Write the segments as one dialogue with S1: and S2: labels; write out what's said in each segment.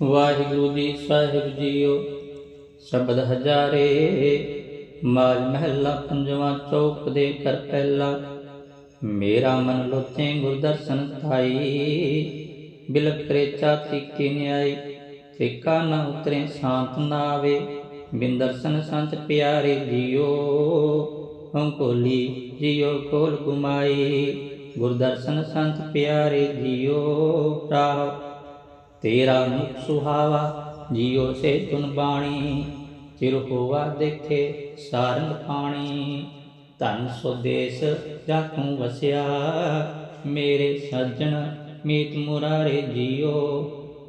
S1: ਵਾਹਿਗੁਰੂ ਜੀ ਸਾਹਿਬ JIO, ਸ਼ਬਦ ਹਜ਼ਾਰੇ, ਮਾਲ ਮਹਿਲਾ ਪੰਜਵਾਂ ਚੌਕ ਦੇ ਕਰ ਪਹਿਲਾ, ਮੇਰਾ ਮਨ ਲੋਚੇ ਗੁਰ ਥਾਈ ਬਿਲਕ ਕਰੇ ਚਾਤੀ ਕੀ ਨਿਆਈ, ਤ੍ਰਿਕਾ ਨਾ ਉਤਰੇ ਸ਼ਾਂਤ ਨਾ ਆਵੇ, ਬਿਨ ਸੰਤ ਪਿਆਰੇ ਜੀਓ ਹਮ ਕੋਲੀ ਜੀਓ ਕੋਲ ਗੁਮਾਈ ਗੁਰਦਰਸ਼ਨ ਸੰਤ ਪਿਆਰੇ ਜੀਓ, ਰਾਹ ਤੇਰਾ ਮੁਖ ਸੁਹਾਵਾ ਜੀਉ ਸੇ ਤੁਨ ਬਾਣੀ, ਚਿਰ ਹੋਵਾ ਦੇਖੇ ਸਾਰੰਗ ਪਾਣੀ। ਧਨ ਸੁਦੇਸ ਜਾ ਤੂੰ ਵਸਿਆ, ਮੇਰੇ ਸੱਜਣ ਮੀਤ ਮੁਰਾਰੇ ਜੀਓ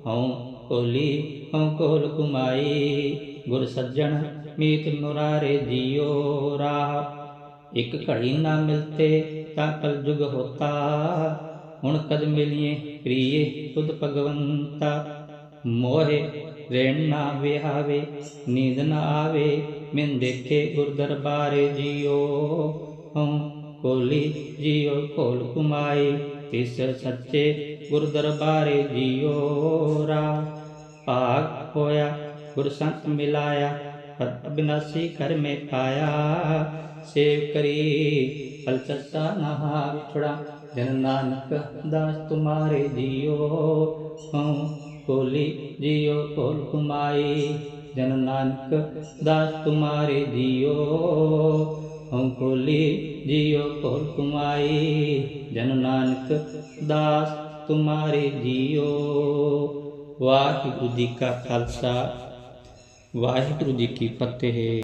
S1: ਹਉ ਕੋਲੀ, ਹਉ ਕੋਲ ਕੁਮਾਈ, ਗੁਰ ਸੱਜਣ ਮੀਤ ਮੁਰਾਰੇ ਜੀਓ ਰਾਹ ਇੱਕ ਘੜੀ ਨਾ ਮਿਲਤੇ ਤਾਂ ਕਲ ਜੁਗ ਹੋਤਾ ਹੁਣ ਕਦ ਮਿਲੀਏ ਪ੍ਰੀਏ ਤੁਧ ਭਗਵੰਤਾ। ਮੋਹਿ ਰਹਿਣ ਨਾ ਵਿਹਾਵੇ ਨੀਂਦ ਨਾ ਆਵੇ, ਮਿਨ ਦੇਖੇ ਗੁਰ ਦਰਬਾਰੇ ਜੀਓ। ਹਉ ਕੋਲੀ ਜੀਓ ਕੋਲ ਕੁਮਾਈ ਤਿਸ ਸੱਚੇ ਗੁਰ ਦਰਬਾਰੇ ਜੀਓ। ਰਾ ਭਾਗ ਹੋਇਆ ਗੁਰ ਸੰਤ ਮਿਲਾਇਆ ਪਦ ਅਬਿਨਾਸੀ ਮੇ ਪਾਇਆ ਸੇਵ ਕਰੀ ਫਲਚਤਾ ਨਹਾ ਵਿਛੜਾ। ਜਨ ਨਾਨਕ ਦਾਸ ਤੁਮਾਰੇ ਜੀਓ ਹਉ ਕੋਲੀ ਜੀਓ ਕੋਲ ਕੁਮਾਈ। ਜਨ ਨਾਨਕ ਦਾਸ ਤੁਮਾਰੇ ਜੀਓ ਹਉ ਕੋਲੀ ਜੀਓ ਕੋਲ ਕੁਮਾਈ। ਜਨ ਨਾਨਕ ਦਾਸ ਤੁਮਾਰੇ ਜੀਓ। ਵਾਹਿਗੁਰੂ ਜੀ ਕਾ ਖਾਲਸਾ। ਵਾਹਿਗੁਰੂ ਜੀ ਕੀ ਫਤਿਹ।